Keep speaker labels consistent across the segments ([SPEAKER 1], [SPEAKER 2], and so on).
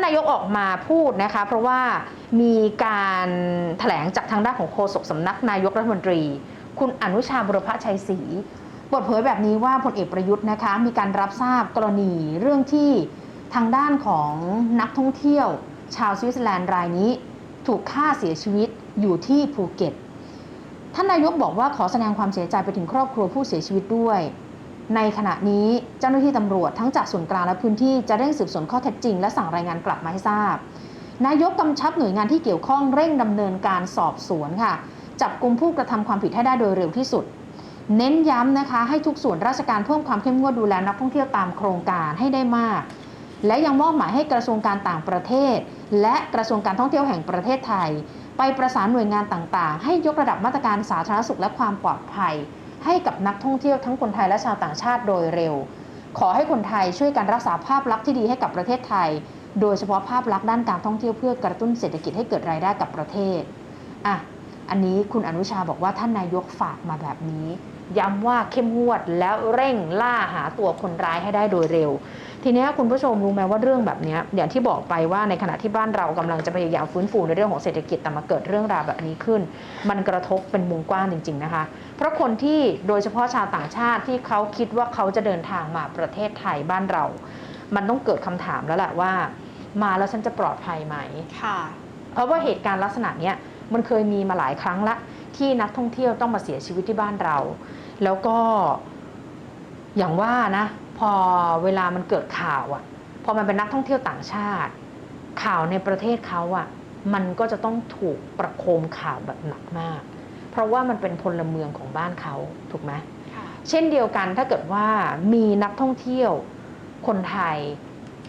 [SPEAKER 1] านนายกออกมาพูดนะคะ เพราะว่ามีการแถลงจากทางด้านของโฆษกสำนักนายกรัฐมนตรี คุณอนุชาบุรพชัยศรีเปิดเผยแบบนี้ว่าพลเอกประยุทธ์นะคะ มีการรับทราบกรณีเรื่องที่ทางด้านของนักท่องเที่ยว ชาวสวิตเซอร์แลนด์รายนี้ ถูกฆ่าเสียชีวิตอยู่ที่ภูเก็ตท่านนายกบอกว่าขอแสดงความเสียใจไปถึงครอบครัวผู้เสียชีวิตด้วย ในขณะนี้เจ้าหน้าที่ตำรวจทั้งจากส่วนกลางและพื้นที่จะเร่งสืบสวนข้อเท็จจริง และสั่งรายงานกลับมาให้ทราบ นายกกำชับหน่วยงานที่เกี่ยวข้องเร่งดำเนินการสอบสวนค่ะ จับกลุ่มผู้กระทำความผิดให้ได้โดยเร็วที่สุด เน้นย้ำนะคะ ให้ทุกส่วนราชการเพิ่มความเข้มงวดดูแลนักท่องเที่ยวตามโครงการให้ได้มาก และยังมอบหมายให้กระทรวงการต่างประเทศ และกระทรวงการท่องเที่ยวแห่งประเทศไทย ไปประสานหน่วยงานต่างๆ ให้ยกระดับมาตรการสาธารณสุขและความปลอดภัย ให้กับนักท่องเที่ยวทั้งคนไทยและชาวต่างชาติโดยเร็ว ขอให้คนไทยช่วยกันรักษาภาพลักษณ์ที่ดีให้กับประเทศไทย โดยเฉพาะภาพลักษณ์ด้านการท่องเที่ยวเพื่อกระตุ้นเศรษฐกิจให้เกิดรายได้กับประเทศอะอันนี้คุณอนุชาบอกว่าท่านนายกฝากมาแบบนี้ ย้ำว่าเข้มงวดแล้วเร่งล่าหาตัวคนร้ายให้ได้โดยเร็ว ทีนี้คุณผู้ชมรู้ไหมว่าเรื่องแบบนี้อย่างที่บอกไปว่าในขณะที่บ้านเรากำลังจะพยายามฟื้นฟูในเรื่องของเศรษฐกิจแต่มาเกิดเรื่องราวแบบนี้ขึ้น มันกระทบเป็นวงกว้างจริง ๆนะคะ เพราะคนที่โดยเฉพาะชาวต่างชาติที่เขาคิดว่าเขาจะเดินทางมาประเทศไทยบ้านเรา มันต้องเกิดคำถามแล้วแหละว่า มาแล้วฉันจะปลอดภัยไหม
[SPEAKER 2] ค่ะ
[SPEAKER 1] เพราะว่าเหตุการณ์ลักษณะเนี้ยมันเคยมีมาหลายครั้งละ ที่นักท่องเที่ยวต้องมาเสียชีวิตที่บ้านเรา แล้วก็อย่างว่านะ พอเวลามันเกิดข่าวอะ่ะ พอมันเป็นนักท่องเที่ยวต่างชาติ ข่าวในประเทศเขาอะ่ะ มันก็จะต้องถูกประโคมข่าวแบบหนักมาก เพราะว่ามันเป็นพลเมืองของบ้านเขาถูกไหม
[SPEAKER 2] ค่ะ
[SPEAKER 1] เช่นเดียวกันถ้าเกิดว่ามีนักท่องเที่ยวคนไทย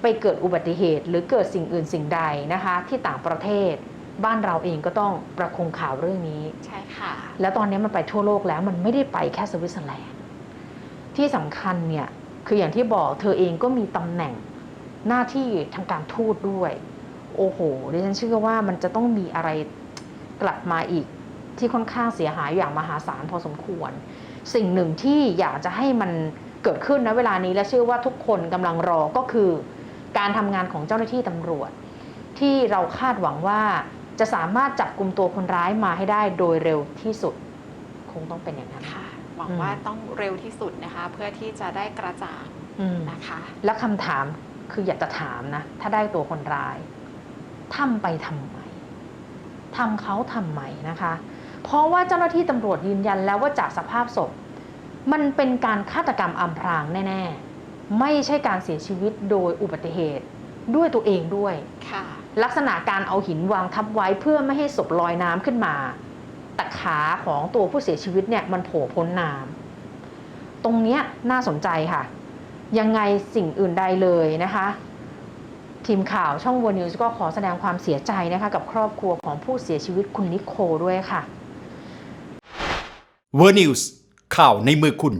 [SPEAKER 1] ไปเกิดอุบัติเหตุ หรือเกิดสิ่งอื่นสิ่งใดนะคะ ที่ต่างประเทศ บ้านเราเองก็ต้องประคองข่าวเรื่องนี้
[SPEAKER 2] ใช่ค่ะ
[SPEAKER 1] แล้วตอนนี้มันไปทั่วโลกแล้วมันไม่ได้ไปแค่สวิตเซอร์แลนด์ที่สำคัญเนี่ยคืออย่างที่บอกเธอเองก็มีตำแหน่งหน้าที่ทางการทูตด้วย โอ้โหดิฉันเชื่อว่ามันจะต้องมีอะไรกลับมาอีกที่ค่อนข้างเสียหายอย่างมหาศาลพอสมควร สิ่งหนึ่งที่อยากจะให้มันเกิดขึ้นนะเวลานี้และเชื่อว่าทุกคนกำลังรอก็คือ การทำงานของเจ้าหน้าที่ตำรวจ ที่เราคาดหวังว่า จะสามารถจับกลุ่มตัวคนร้ายมาให้ได้โดยเร็วที่สุด คงต้องเป็นอย่างนั้น
[SPEAKER 2] ค่ะหวัง
[SPEAKER 1] อืม
[SPEAKER 2] ว่าต้องเร็วที่สุดนะคะ เพื่อที่จะได้กระจ่าง
[SPEAKER 1] อืม
[SPEAKER 2] นะคะ
[SPEAKER 1] และคำถามคืออยากจะถามนะ ถ้าได้ตัวคนร้ายทำไปทำไมทำเขาทำไมนะคะ เพราะว่าเจ้าหน้าที่ตำรวจยืนยันแล้วว่าจากสภาพศพ มันเป็นการฆาตกรรมอำพรางแน่ ๆ ไม่ใช่การเสียชีวิตโดยอุบัติเหตุ ด้วยตัวเองด้วย
[SPEAKER 2] ค่ะ
[SPEAKER 1] ลักษณะการเอาหินวางทับไว้เพื่อไม่ให้ศพลอยน้ำขึ้นมาแต่ขาของตัวผู้เสียชีวิตเนี่ยมันโผล่พ้นน้ำตรงเนี้ยน่าสนใจค่ะ ยังไงสิ่งอื่นใดเลยนะคะ ทีมข่าวช่อง World News ก็ขอแสดงความเสียใจนะคะ กับครอบครัวของผู้เสียชีวิตคุณนิโคด้วยค่ะ
[SPEAKER 3] เวอร์นิวส์ข่าวในมือคุณ